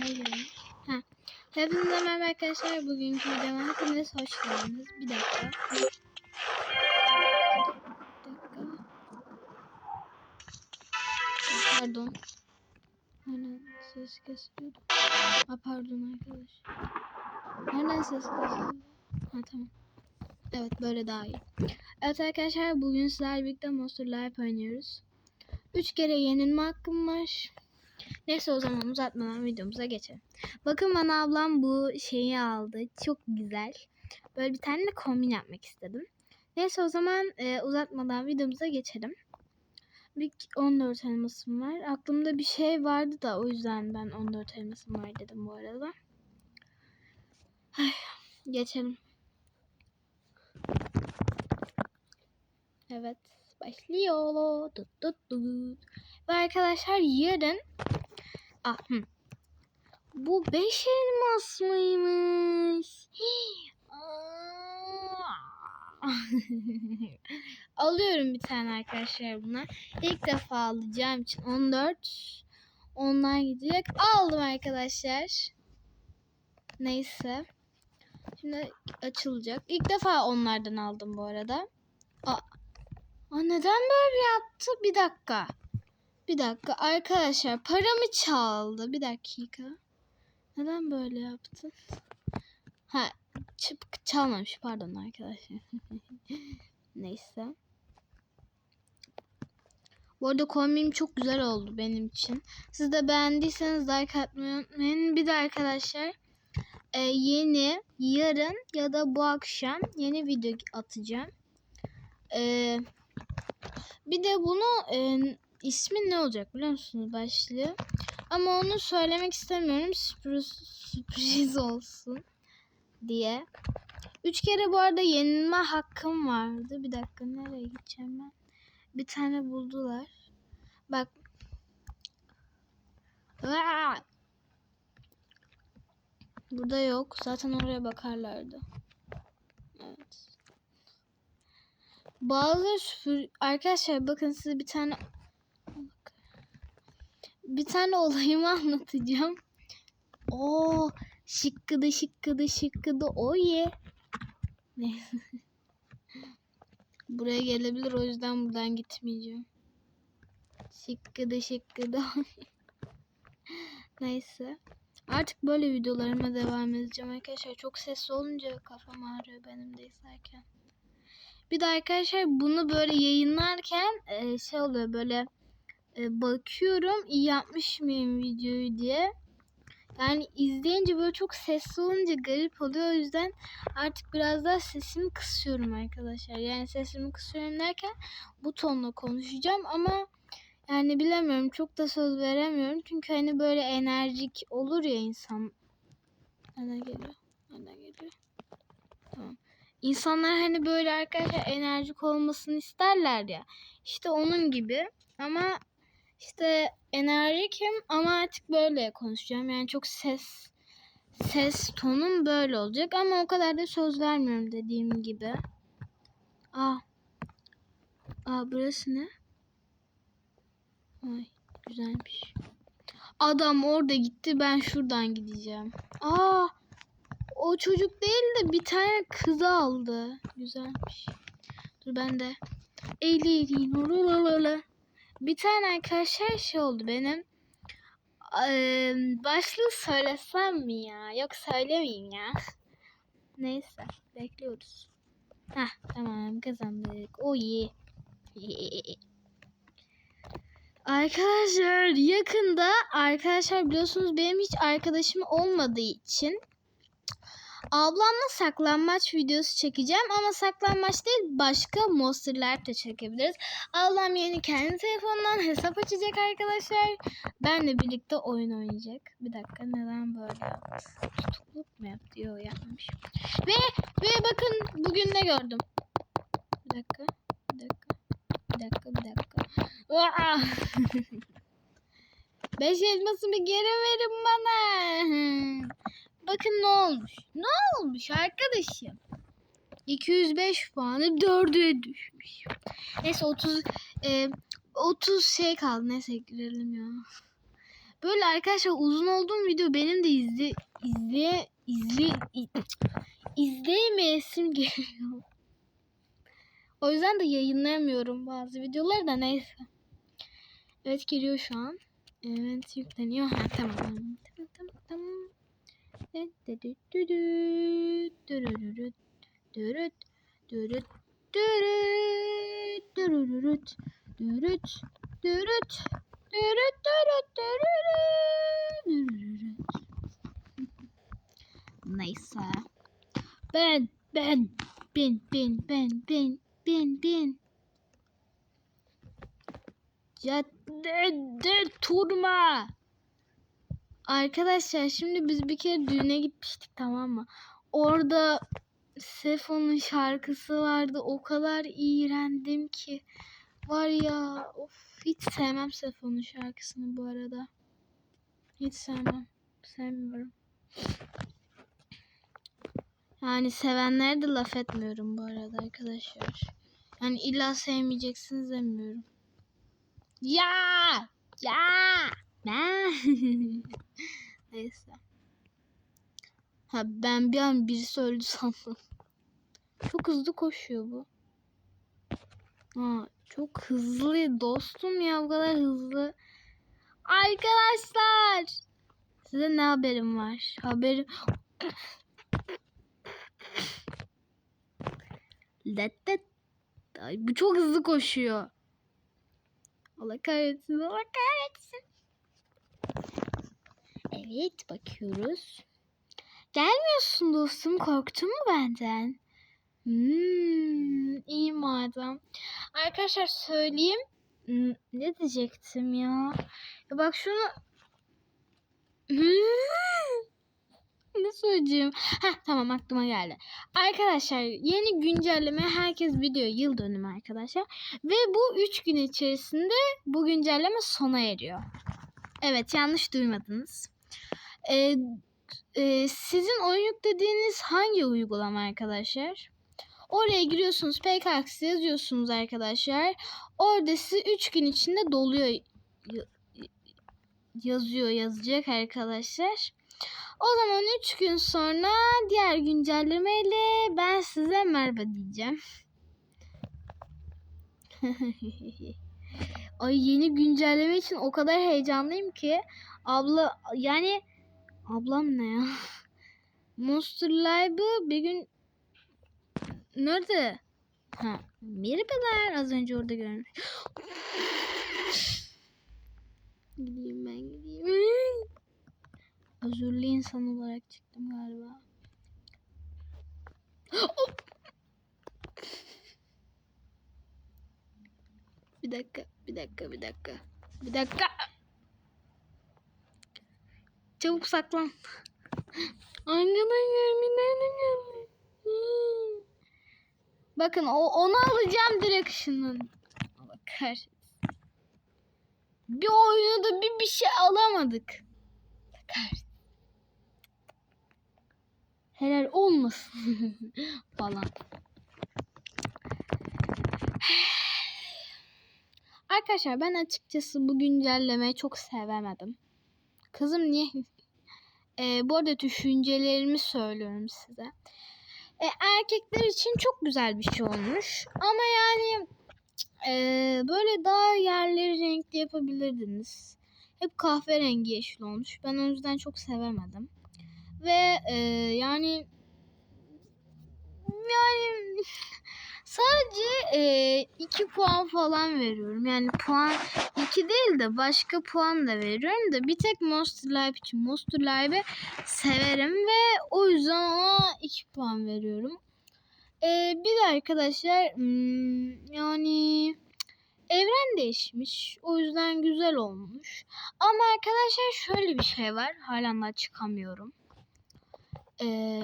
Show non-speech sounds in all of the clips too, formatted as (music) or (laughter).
Hayır. Ha. Hepinize merhaba arkadaşlar. Bugünkü videoma hepiniz hoş geldiniz. Bir dakika. Pardon. Aynen ses kesiyordu. Ha pardon arkadaş. Nereden ses kesiyordu? Ha tamam. Evet böyle daha iyi. Evet arkadaşlar bugün sizlerle birlikte Monster Life oynuyoruz. 3 kere yenilme hakkım var. Neyse o zaman uzatmadan videomuza geçelim. Bakın bana ablam bu şeyi aldı. Çok güzel. Böyle bir tane de kombin yapmak istedim. Neyse o zaman e, uzatmadan videomuza geçelim. Bir 14 elmasım var. Aklımda bir şey vardı da o yüzden ben 14 elmasım var dedim bu arada. Ay, geçelim. Evet başlıyor. Tut tut tut. Ve arkadaşlar yarın ah, hı. bu 5 elmas mıymış? (laughs) Alıyorum bir tane arkadaşlar buna. İlk defa alacağım için 14 onlar gidecek. Aldım arkadaşlar. Neyse. Şimdi açılacak. İlk defa onlardan aldım bu arada. Aa, Aa, neden böyle yaptı? Bir dakika. Bir dakika arkadaşlar paramı çaldı. Bir dakika. Neden böyle yaptı? Ha çıp çalmamış pardon arkadaşlar. (laughs) Neyse. Bu arada kombim çok güzel oldu benim için. Siz de beğendiyseniz like atmayı unutmayın. Bir de arkadaşlar e, yeni yarın ya da bu akşam yeni video atacağım. Eee bir de bunu e, ismi ne olacak biliyor musunuz başlığı? Ama onu söylemek istemiyorum. Sürpriz, sürpriz (laughs) olsun diye. Üç kere bu arada yenilme hakkım vardı. Bir dakika nereye gideceğim ben? Bir tane buldular. Bak. Burada yok. Zaten oraya bakarlardı. Evet. Bazı süpür... Arkadaşlar bakın size bir tane bir tane olayımı (laughs) anlatacağım. Oo, şıkkıdı şıkkıdı şıkkıdı o ye. (laughs) Buraya gelebilir o yüzden buradan gitmeyeceğim. Şıkkıdı şıkkıdı. (laughs) Neyse. Artık böyle videolarıma devam edeceğim arkadaşlar. Çok sesli olunca kafam ağrıyor benim de izlerken. Bir de arkadaşlar bunu böyle yayınlarken e, şey oluyor böyle e, bakıyorum iyi yapmış mıyım videoyu diye. Yani izleyince böyle çok sesli olunca garip oluyor. O yüzden artık biraz daha sesimi kısıyorum arkadaşlar. Yani sesimi kısıyorum derken bu tonla konuşacağım ama yani bilemiyorum çok da söz veremiyorum. Çünkü hani böyle enerjik olur ya insan. Nereden geliyor? Nereden geliyor? İnsanlar hani böyle arkadaşlar enerjik olmasını isterler ya. İşte onun gibi. Ama işte enerjikim ama artık böyle konuşacağım. Yani çok ses ses tonum böyle olacak ama o kadar da söz vermiyorum dediğim gibi. Aa. Aa burası ne? Ay güzelmiş. Adam orada gitti ben şuradan gideceğim. Aa o çocuk değil de bir tane kızı aldı. Güzelmiş. Dur ben de. Eğleyin. Bir tane arkadaşlar şey oldu benim. Ee, başlığı söylesem mi ya? Yok söylemeyeyim ya. Neyse bekliyoruz. Hah tamam kazandık. O iyi. Arkadaşlar yakında arkadaşlar biliyorsunuz benim hiç arkadaşım olmadığı için Ablamla saklanmaç videosu çekeceğim ama saklanmaç değil başka monsterlar da çekebiliriz. Ablam yeni kendi telefonundan hesap açacak arkadaşlar. Benle birlikte oyun oynayacak. Bir dakika neden böyle yaptı? Tutukluk mu yaptı? Yok yapmış. Ve ve bakın bugün ne gördüm. Bir dakika. Bir dakika. Bir dakika. Bir dakika. (laughs) Beş elmasımı geri verin bana. (laughs) Bakın ne olmuş. Ne olmuş arkadaşım? 205 puanı 4'e düşmüş. Neyse 30 e, 30 şey kaldı. Neyse girelim ya. Böyle arkadaşlar uzun olduğum video benim de izle izle izle izleyemeyesim geliyor. O yüzden de yayınlayamıyorum bazı videoları da neyse. Evet geliyor şu an. Evet yükleniyor. Ha tamam. (laughs) Neyse. Ben, ben, bin, bin, bin, bin, bin, bin. Caddede turma. Arkadaşlar şimdi biz bir kere düğüne gitmiştik tamam mı? Orada Sefo'nun şarkısı vardı. O kadar iğrendim ki. Var ya of hiç sevmem Sefo'nun şarkısını bu arada. Hiç sevmem. Sevmiyorum. Yani sevenlere de laf etmiyorum bu arada arkadaşlar. Yani illa sevmeyeceksiniz demiyorum. Ya! Ya! Ne? (laughs) Neyse. Ha ben bir an birisi öldü sandım. Çok hızlı koşuyor bu. Ha çok hızlı dostum ya bu kadar hızlı. Arkadaşlar. Size ne haberim var? Haberim Lettet. Ay, bu çok hızlı koşuyor. Allah kahretsin, Allah kahretsin. Evet, bakıyoruz. Gelmiyorsun dostum, korktun mu benden? Hmm, iyi madem. Arkadaşlar söyleyeyim. Hmm, ne diyecektim ya? ya bak şunu... Hmm. ne söyleyeceğim? Heh, tamam aklıma geldi. Arkadaşlar yeni güncelleme herkes biliyor yıl dönümü arkadaşlar. Ve bu 3 gün içerisinde bu güncelleme sona eriyor. Evet yanlış duymadınız. Ee, e, sizin oyun yüklediğiniz hangi uygulama arkadaşlar? Oraya giriyorsunuz PKX yazıyorsunuz arkadaşlar. Orada size 3 gün içinde doluyor yazıyor yazacak arkadaşlar. O zaman 3 gün sonra diğer güncellemeyle ben size merhaba diyeceğim. (laughs) Ay yeni güncelleme için o kadar heyecanlıyım ki abla yani ablam ne ya? (laughs) Monster Live'ı bir gün nerede? Ha, merhabalar az önce orada görmüş. (gasps) gideyim ben gideyim. (gasps) Özürlü insan olarak çıktım galiba. (gasps) bir dakika, bir dakika, bir dakika. Bir dakika. Çabuk saklan. Bir tane geldi. Hmm. Bakın o, onu alacağım direkt. Allah kahretsin. Bir oyunda bir bir şey alamadık. Kahretsin. Helal olmasın (laughs) falan. Arkadaşlar ben açıkçası bu güncellemeyi çok sevemedim. Kızım niye? Ee, bu arada düşüncelerimi söylüyorum size. Ee, erkekler için çok güzel bir şey olmuş. Ama yani e, böyle daha yerleri renkli yapabilirdiniz. Hep kahverengi yeşil olmuş. Ben o yüzden çok sevemedim. Ve e, yani yani sadece e, iki puan falan veriyorum. Yani puan iki değil de başka puan da veriyorum da bir tek Monster Live için Monster Live'i severim ve o yüzden ona iki puan veriyorum. E, bir de arkadaşlar hmm, yani evren değişmiş. O yüzden güzel olmuş. Ama arkadaşlar şöyle bir şey var. Halen daha çıkamıyorum. Ee,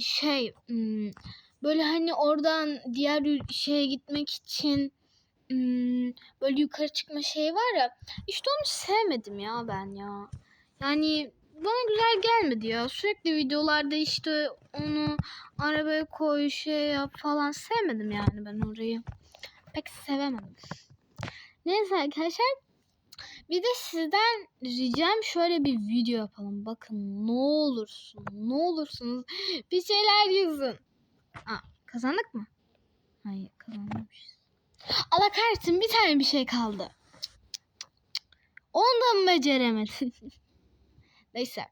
şey hmm, böyle hani oradan diğer şeye gitmek için böyle yukarı çıkma şeyi var ya işte onu sevmedim ya ben ya. Yani bana güzel gelmedi ya. Sürekli videolarda işte onu arabaya koy şey yap falan sevmedim yani ben orayı. Pek sevemedim. Neyse arkadaşlar Bir de sizden ricam şöyle bir video yapalım. Bakın ne olursun, ne olursunuz bir şeyler yazın. Aa, kazandık mı? Hayır kazanmamışız. Allah kahretsin bir tane bir şey kaldı. Onu da mı beceremedim? (laughs) Neyse.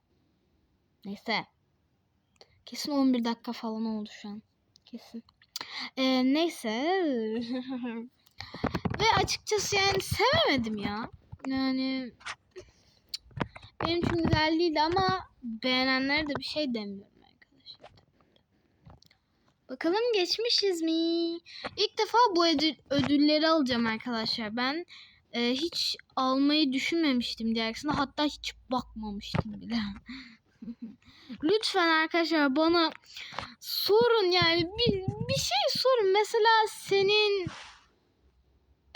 Neyse. Kesin 11 dakika falan oldu şu an. Kesin. Ee, neyse. (laughs) Ve açıkçası yani sevemedim ya. Yani benim için güzel değildi ama beğenenlere de bir şey demiyorum. Bakalım geçmişiz mi? İlk defa bu ödül, ödülleri alacağım arkadaşlar. Ben e, hiç almayı düşünmemiştim diğer aksine. Hatta hiç bakmamıştım bile. (laughs) Lütfen arkadaşlar bana sorun yani bir, bir şey sorun. Mesela senin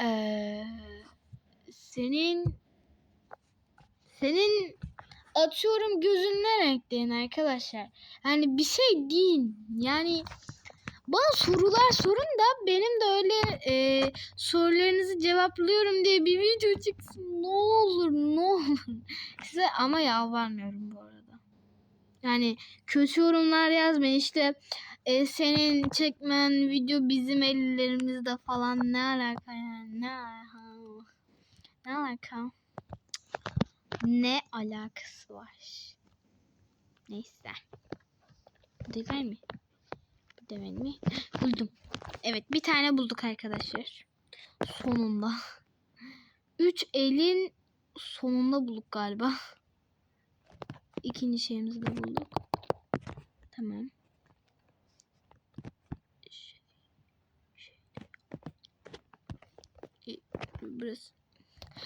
eee senin senin atıyorum gözün ne renkteyin arkadaşlar. Yani bir şey değil. Yani bana sorular sorun da benim de öyle e, sorularınızı cevaplıyorum diye bir video çıksın. Ne olur ne olur. (laughs) Size ama yalvarmıyorum bu arada. Yani kötü yorumlar yazmayın. İşte e, senin çekmen video bizim ellerimizde falan. Ne alaka yani? Ne alaka? Ne alaka? Ne alakası var? Neyse. Bu değil mi değil mi? Buldum. Evet bir tane bulduk arkadaşlar. Sonunda. Üç elin sonunda bulduk galiba. İkinci şeyimizi de bulduk. Tamam. Burası.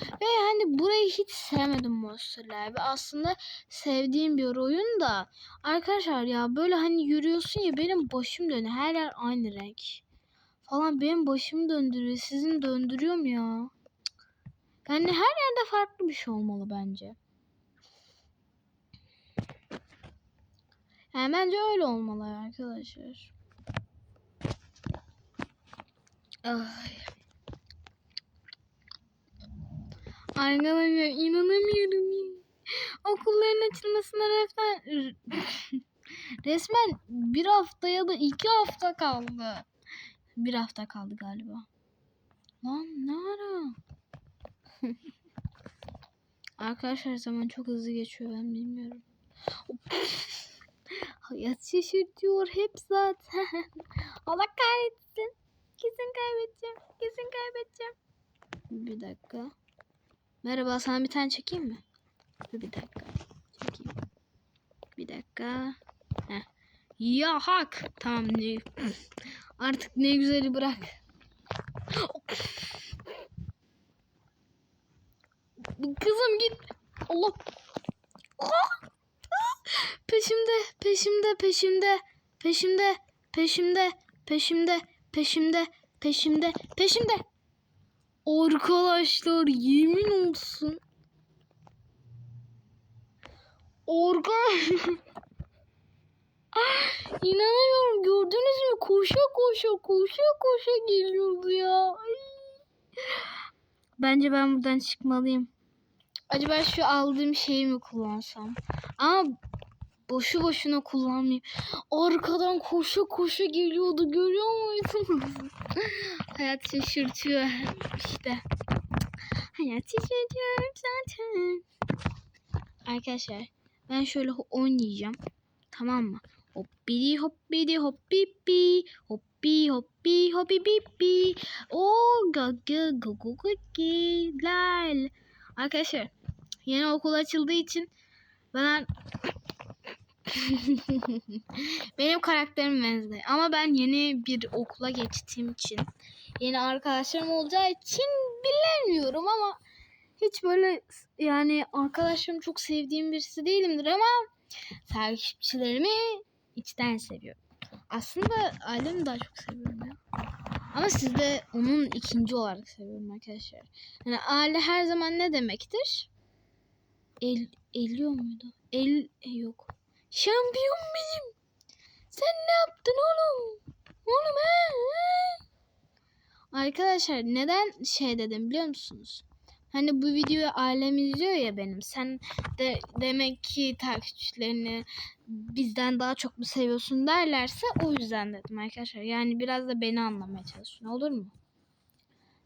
Ve yani burayı hiç sevmedim Monster ve aslında sevdiğim bir oyun da. Arkadaşlar ya böyle hani yürüyorsun ya benim başım dönüyor. Her yer aynı renk falan. Benim başımı döndürüyor sizin döndürüyor mu ya? Yani her yerde farklı bir şey olmalı bence. Yani bence öyle olmalı arkadaşlar. Ay. Arkadaşlar inanamıyorum. Okulların açılmasına resmen (laughs) resmen bir hafta ya da iki hafta kaldı. Bir hafta kaldı galiba. Lan ne ara? (laughs) Arkadaşlar zaman çok hızlı geçiyor ben bilmiyorum. (laughs) Hayat şaşırtıyor hep zaten. Allah kahretsin. Kesin kaybedeceğim. Kesin kaybedeceğim. Bir dakika. Merhaba sana bir tane çekeyim mi? Dur bir dakika. Çekeyim. Bir dakika. Heh. Ya hak. Tamam ne. (clears throat) Artık ne güzeli bırak. (clears throat) Kızım git. Allah. Peşimde, peşimde, peşimde, peşimde, peşimde, peşimde, peşimde, peşimde, peşimde. Arkadaşlar yemin olsun. Organ. (laughs) İnanamıyorum gördünüz mü? Koşa koşa koşa koşa geliyordu ya. Ay. Bence ben buradan çıkmalıyım. Acaba şu aldığım şeyi mi kullansam? Ama boşu boşuna kullanmayayım. Arkadan koşa koşa geliyordu görüyor muydunuz? (laughs) Hayat şaşırtıyor işte. Hayat şaşırtıyor zaten. Arkadaşlar ben şöyle oynayacağım. Tamam mı? Hoppidi hoppidi hoppipi hoppi hoppi hoppi pippi o gaga gugu gugi lal. Arkadaşlar yeni okul açıldığı için ben (laughs) benim karakterim Wednesday ama ben yeni bir okula geçtiğim için yeni arkadaşlarım olacağı için bilemiyorum ama hiç böyle yani arkadaşlarımı çok sevdiğim birisi değilimdir ama takipçilerimi içten seviyorum. Aslında ailemi daha çok seviyorum ya. Ama siz de onun ikinci olarak seviyorum arkadaşlar. Yani aile her zaman ne demektir? El, eliyor muydu? El e, yok. Şampiyon benim. Sen ne yaptın oğlum? Oğlum he? Arkadaşlar neden şey dedim biliyor musunuz? Hani bu videoyu ailem izliyor ya benim. Sen de demek ki takipçilerini bizden daha çok mu seviyorsun derlerse o yüzden dedim arkadaşlar. Yani biraz da beni anlamaya çalışın olur mu?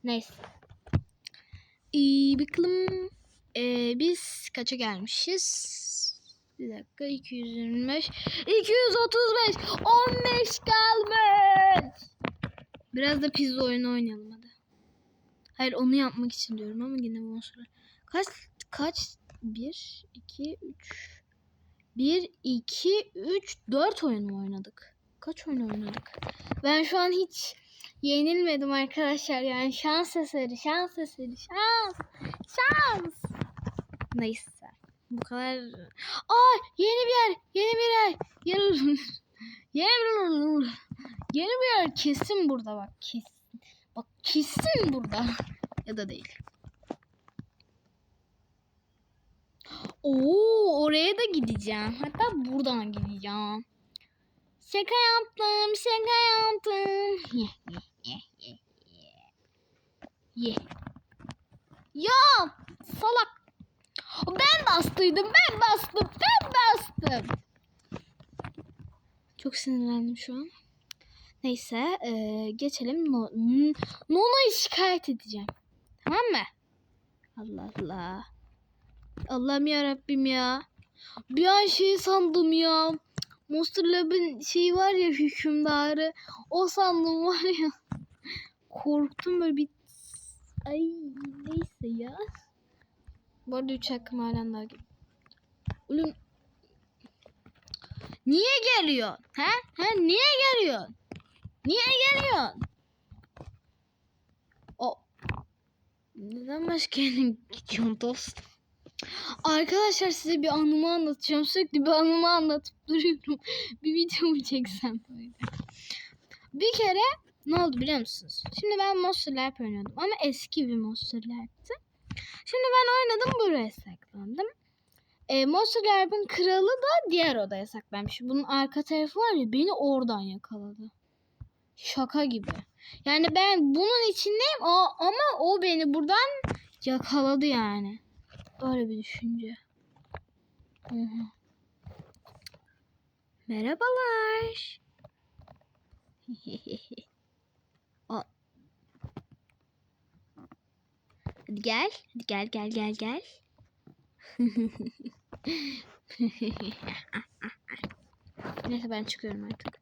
Neyse. İyi bakalım. Ee, biz kaça gelmişiz? Bir dakika 225 235 15 kalmış. Biraz da pizza oyunu oynayalım hadi. Hayır onu yapmak için diyorum ama yine bu sonra. Kaç kaç 1 2 3 1 2 3 4 oyun mu oynadık? Kaç oyun oynadık? Ben şu an hiç yenilmedim arkadaşlar. Yani şans eseri, şans eseri, şans. Şans. Neyse. Bu kadar. Aa yeni bir yer. Yeni bir yer. Yeni, bir Yeni bir yer kesin burada bak. Kesin. Bak kesin burada. ya da değil. Oo oraya da gideceğim. Hatta buradan gideceğim. Şaka yaptım, şaka yaptım. Ye, ye, ye, ye, ye. Ye. Ya salak. Ben bastıydım, ben bastım, ben bastım. Çok sinirlendim şu an. Neyse, eee, geçelim. No, şikayet edeceğim. Tamam mı? Allah Allah. Allah'ım ya ya. Bir an şey sandım ya. Monster Lab'in şeyi var ya hükümdarı. O sandım var ya. Korktum böyle bir... Ay neyse ya. Bu arada 3 hakkım halen daha gibi. Niye geliyor? He? He? Niye geliyor? Niye geliyor? O. Neden başka yere gidiyorsun dostum? Arkadaşlar size bir anımı anlatacağım. Sürekli bir anımı anlatıp duruyorum. (laughs) bir video mu çeksem böyle. Bir kere ne oldu biliyor musunuz? Şimdi ben Monster Lab oynuyordum ama eski bir Monster Lab'ti. Şimdi ben oynadım buraya saklandım. E, Monster Lab'in kralı da diğer odaya saklanmış. Bunun arka tarafı var ya beni oradan yakaladı. Şaka gibi. Yani ben bunun içindeyim o, ama o beni buradan yakaladı yani. Öyle bir düşünce. Hı hı. Merhabalar. (laughs) Gel. Gel gel gel gel. Neyse ben çıkıyorum artık.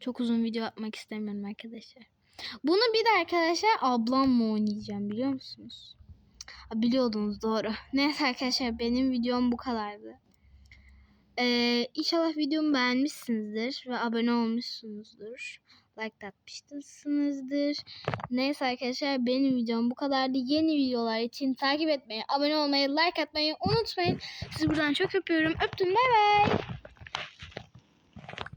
Çok uzun video atmak istemiyorum arkadaşlar. Bunu bir de arkadaşlar ablamla oynayacağım biliyor musunuz? Biliyordunuz doğru. (laughs) Neyse arkadaşlar benim videom bu kadardı. Ee, inşallah videomu beğenmişsinizdir ve abone olmuşsunuzdur. Like de atmışsınızdır. Neyse arkadaşlar benim videom bu kadardı. Yeni videolar için takip etmeyi, abone olmayı, like atmayı unutmayın. Sizi buradan çok öpüyorum. Öptüm bay bay.